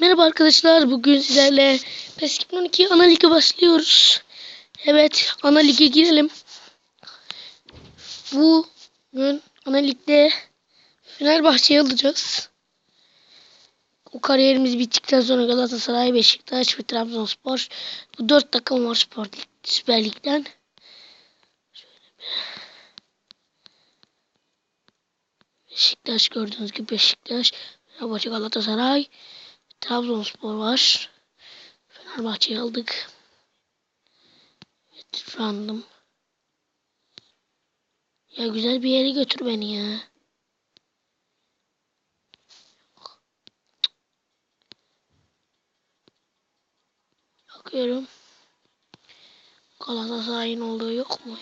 Merhaba arkadaşlar. Bugün sizlerle PES 2012 ana lige başlıyoruz. Evet, ana lige girelim. Bugün ana ligde Fenerbahçe'yi alacağız. O kariyerimiz bittikten sonra Galatasaray, Beşiktaş ve Trabzonspor. Bu dört takım var Spor Lig, Süper Lig'den. Beşiktaş gördüğünüz gibi Beşiktaş, Fenerbahçe, Galatasaray, Trabzonspor var. Fenerbahçe'yi aldık. Evet, random. Ya güzel bir yere götür beni ya. Bakıyorum. Galatasaray'ın olduğu yok mu?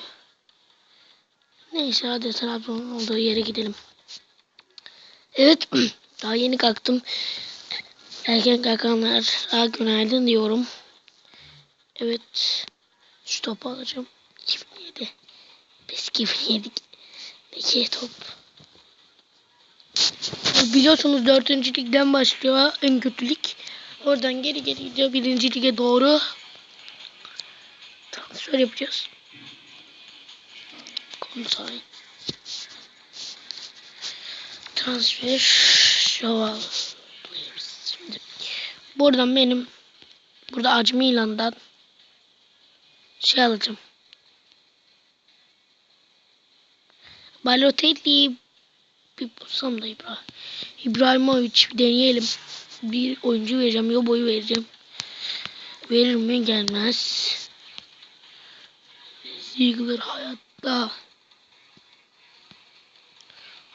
Neyse hadi Trabzon'un olduğu yere gidelim. Evet. Daha yeni kalktım. Erken kalkanlar daha günaydın diyorum. Evet. Şu topu alacağım. 2007. Biz 2007'deki top. Biliyorsunuz 4. ligden başlıyor en kötü lig. Oradan geri geri gidiyor 1. lige doğru. Transfer yapacağız. Konsay. Transfer. Şoval. Buradan benim burada Acı Milan'dan şey alacağım. Balotelli bir bulsam da İbrahim. İbrahimovic deneyelim. Bir oyuncu vereceğim. Yobo'yu vereceğim. Verir mi? Gelmez. Ziegler hayatta.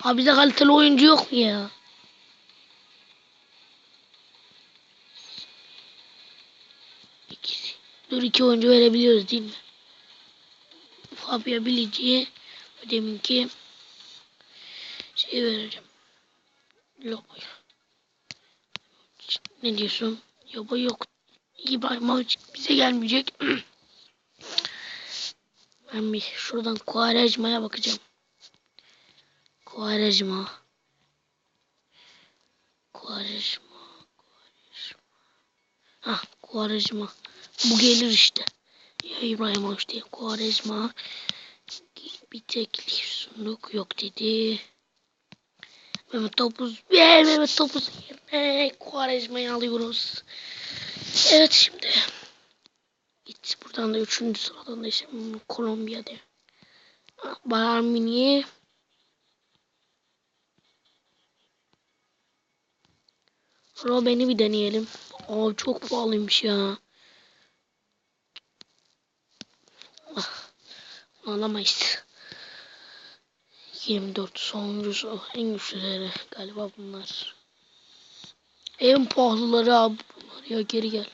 Abi bize kaliteli oyuncu yok ya? Dur iki oyuncu verebiliyoruz değil mi? Fabio Bilici'ye deminki şey vereceğim. Lobo'ya. Ne diyorsun? Lobo yok. İbrahimovic bize gelmeyecek. ben bir şuradan Kuarejma'ya bakacağım. Kuarejma. Kuarejma. Kuarejma. Hah Kuarejma. Bu gelir işte. Ya İbrahimovic diye Kuarejma. Bir teklif sunduk yok dedi. Mehmet Topuz ve Mehmet Topuz yerine Kuarejma'yı alıyoruz. Evet şimdi. Git buradan da üçüncü sıradan da işte Kolombiya diye. Bayern Münih'e Robben'i bir deneyelim. Aa çok pahalıymış ya. Ah, alamayız. 24 sonuncusu en güçlüleri galiba bunlar. En pahalıları abi bunlar ya geri gel.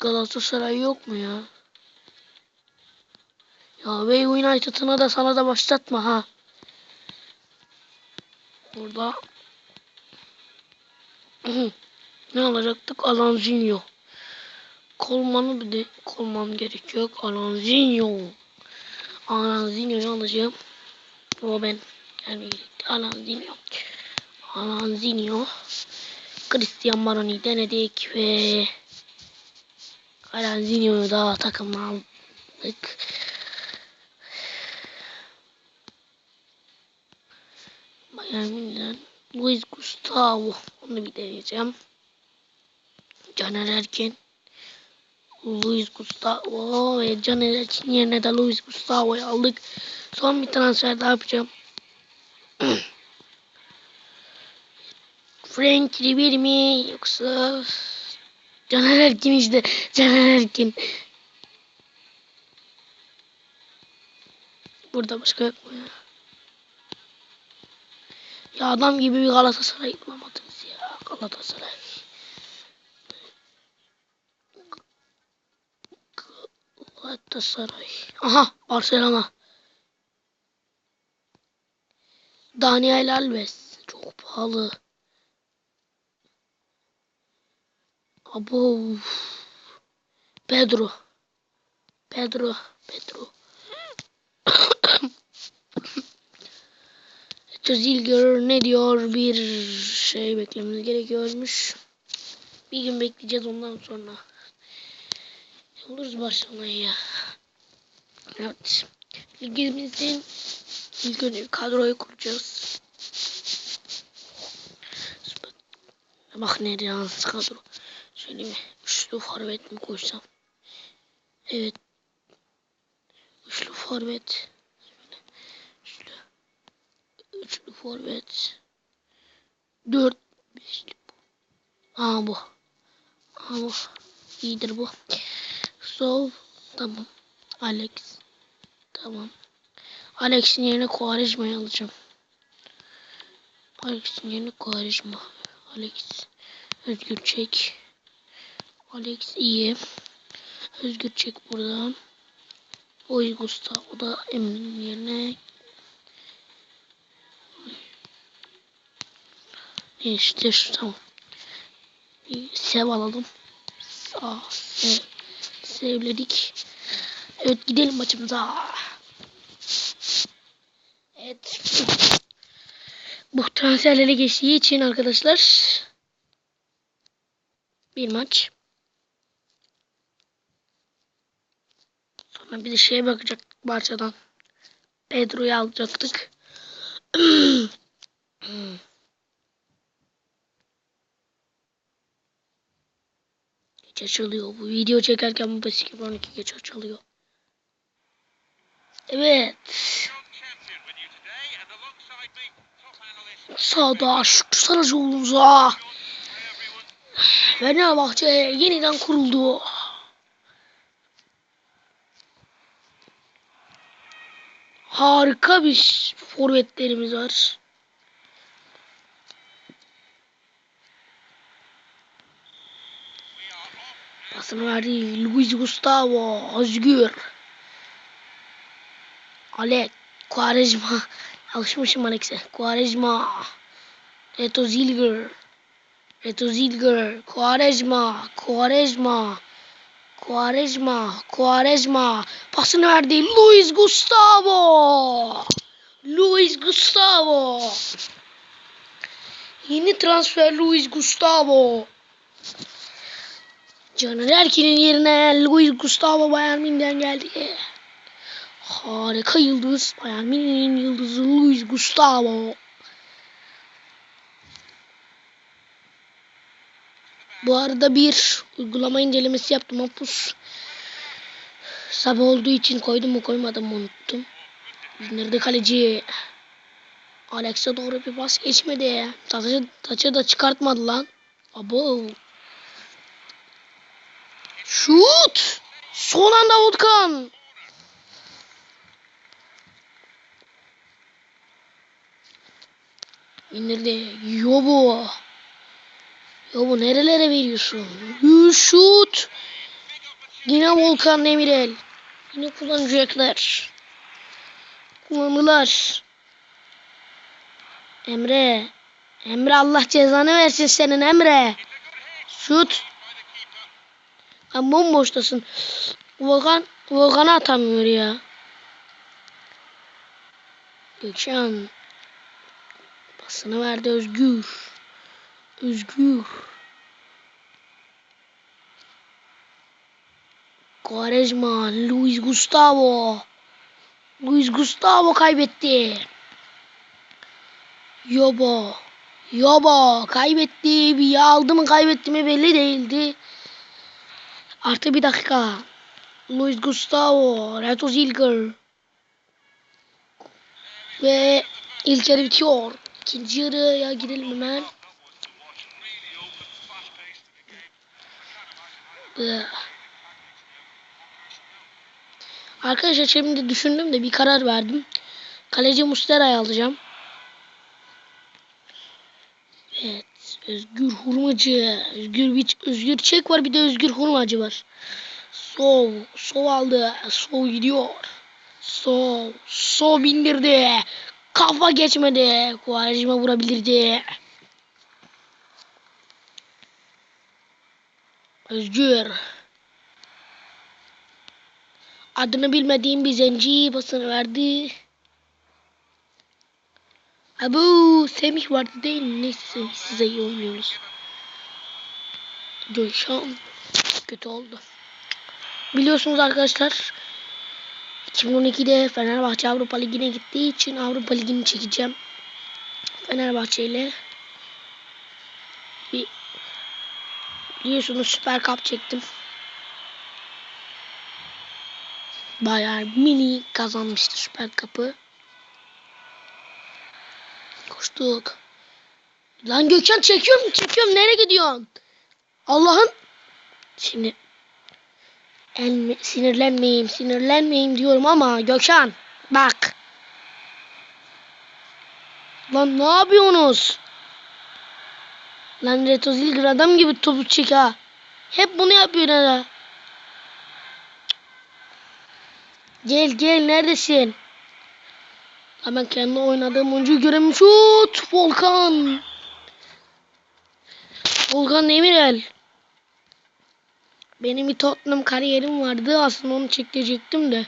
Galatasaray yok mu ya? Ya ve United'ına da sana da başlatma ha. Burada ne alacaktık? Alanzinho. Kolmanı bir de kolman gerekiyor. Alanzinho. Alanzinho'yu alacağım. Robben. Yani Alanzinho. Alanzinho. Christian Maroni denedik ve Alanzinho'yu da takımına aldık. Bayern Münih'den Luis Gustavo. Onu bir deneyeceğim. Caner Erkin. Luis Gustavo ve Caner Erkin yerine de Luis Gustavo'yu aldık. Son bir transfer daha yapacağım. Frank Ribery mi yoksa Caner Erkin işte. Caner Erkin. Burada başka yok mu ya? Ya adam gibi bir Galatasaray bulamadınız ya. Galatasaray. Galatasaray. Aha Barcelona. Daniel Alves. Çok pahalı. Abo. Pedro. Pedro. Pedro. Zilger ne diyor? Bir şey beklememiz gerekiyormuş. Bir gün bekleyeceğiz ondan sonra. Oluruz başlamaya. Evet. Ligimizin ilk önce kadroyu kuracağız. Bak nereye yansız kadro. Şöyle bir üçlü forvet mi koysam? Evet. Üçlü forvet. Üçlü. Üçlü forvet. Dört. Beşli. Aa bu. Aa bu. İyidir bu. Sol. Tamam. Alex. Tamam. Alex'in yerine Quaresma'yı alacağım. Alex'in yerine Quaresma. Alex. Özgür çek. Alex iyi. Özgür çek buradan. Oy Gustavo da Emin'in yerine. Şu tamam. Bir sev alalım. Sağ sev. Sevledik. Evet gidelim maçımıza. Evet. Bu transferlere geçtiği için arkadaşlar bir maç. Sonra bir de şeye bakacaktık Barça'dan. Pedro'yu alacaktık. geç. Bu video çekerken bu basit 12 geç açılıyor. Evet. Sağda Şükrü Saracoğlu'nza. Fenerbahçe yeniden kuruldu. Harika bir forvetlerimiz var. Pasını verdi Luis Gustavo Özgür. Alex Quaresma. Alışmışım Alex'e. Quaresma. Reto Zilger. Reto Zilger. Quaresma. Quaresma. Quaresma. Quaresma. Pasını verdi. Luis Gustavo. Luis Gustavo. Yeni transfer Luis Gustavo. Caner Erkin'in yerine Luis Gustavo Bayern Münih'den geldi. Harika yıldız. Bayern Münih'in yıldızı Luis Gustavo. Bu arada bir uygulama incelemesi yaptım. Apus. Sabah olduğu için koydum mu koymadım mı unuttum. Nerede kaleci? Alex'e doğru bir pas geçmedi. Taçı, taçı da çıkartmadı lan. Abo. Şut! Son anda Volkan. İndirdi. Yobo. Yobo nerelere veriyorsun? Şut! Yine Volkan Demirel. Yine kullanacaklar. Kullandılar. Emre. Emre Allah cezanı versin senin Emre. Şut. Lan bomboştasın. Volkan, Volkan'a atamıyor ya. Gökşen. Pasını verdi Özgür. Özgür. Quaresma, Luis Gustavo. Luis Gustavo kaybetti. Yobo. Yobo kaybetti. Bir aldı mı kaybetti mi belli değildi. Artı bir dakika. Luis Gustavo, Reto Zilger. Ve ilk yarı bitiyor. İkinci yarıya gidelim hemen. Ee, Arkadaşlar şimdi düşündüm de bir karar verdim. Kaleci Mustera'yı alacağım. Evet. Özgür Hurmacı. Özgür bir Özgür Çek var bir de Özgür Hurmacı var. Sov. Sov aldı. Sov gidiyor. Sov. Sov bindirdi. Kafa geçmedi. Kuvarajma vurabilirdi. Özgür. Adını bilmediğim bir zenci basını verdi. Abu Semih vardı değil? Neyse size iyi oynuyoruz. Gökhan kötü oldu. Biliyorsunuz arkadaşlar 2012'de Fenerbahçe Avrupa Ligi'ne gittiği için Avrupa Ligi'ni çekeceğim. Fenerbahçe ile bir biliyorsunuz Süper Cup çektim. Bayağı mini kazanmıştı Süper Cup'ı. Koştuk. Lan Gökhan çekiyorum çekiyorum nereye gidiyorsun? Allah'ım. Şimdi en sinirlenmeyeyim sinirlenmeyeyim diyorum ama Gökhan bak. Lan ne yapıyorsunuz? Lan Reto Zilgir adam gibi topu çek ha. Hep bunu yapıyor ha. Gel gel neredesin? Ha ben kendi oynadığım oyuncuyu göremiyorum. Şut! Volkan! Volkan Demirel. Benim bir Tottenham kariyerim vardı. Aslında onu çekecektim de.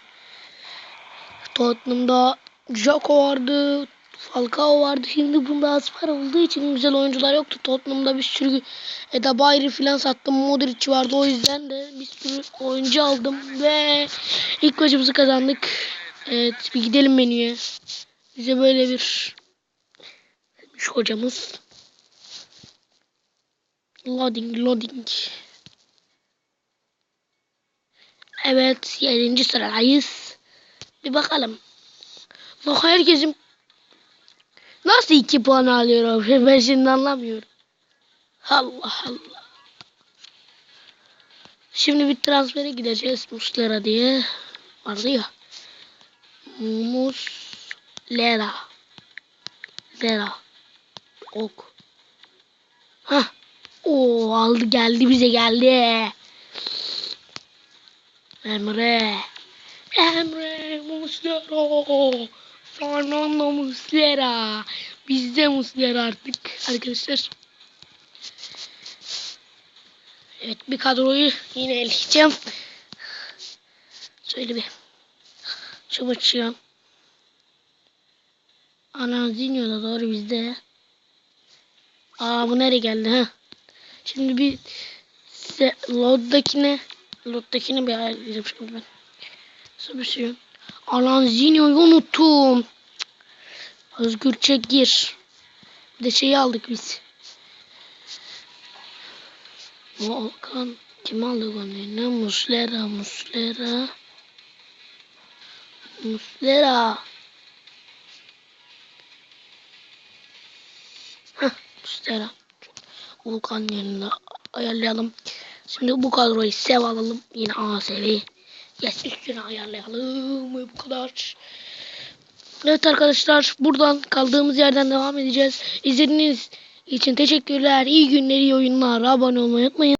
Tottenham'da Joko vardı. Falcao vardı. Şimdi bunda az para olduğu için güzel oyuncular yoktu. Tottenham'da bir sürü Eda Bayri falan sattım. Modric vardı. O yüzden de bir sürü oyuncu aldım. Ve ilk maçımızı kazandık. Evet bir gidelim menüye. Bize böyle bir şu hocamız. Loading loading. Evet 7. sıradayız. Bir bakalım. Bak herkesin nasıl 2 puan alıyor ben şimdi anlamıyorum. Allah Allah. Şimdi bir transfere gideceğiz Muslera diye. Vardı ya. Muslera. Zera. Ok. Hah. Oo aldı geldi bize geldi. Emre. Emre Muslera. Fernando Muslera. Bizde Muslera artık arkadaşlar. Evet bir kadroyu yine eleyeceğim. Söyle bir. Çabuk Anadolu da doğru bizde. Aa bu nereye geldi ha? Şimdi bir size Lod'dakine Lod'dakine bir ayarlayacağım şimdi ben. Subisyon. Alanzinho'yu unuttum. Özgür Çek gir. Bir de şeyi aldık biz. Volkan. Kim aldık onu? Ne? Muslera. Muslera. Muslera. Heh, Muslera. Volkan yerine ayarlayalım. Şimdi bu kadroyu sev alalım. Yine A sevi. Yes üstüne ayarlayalım. Bu kadar. Evet arkadaşlar buradan kaldığımız yerden devam edeceğiz. İzlediğiniz için teşekkürler. İyi günler, iyi oyunlar. Abone olmayı unutmayın.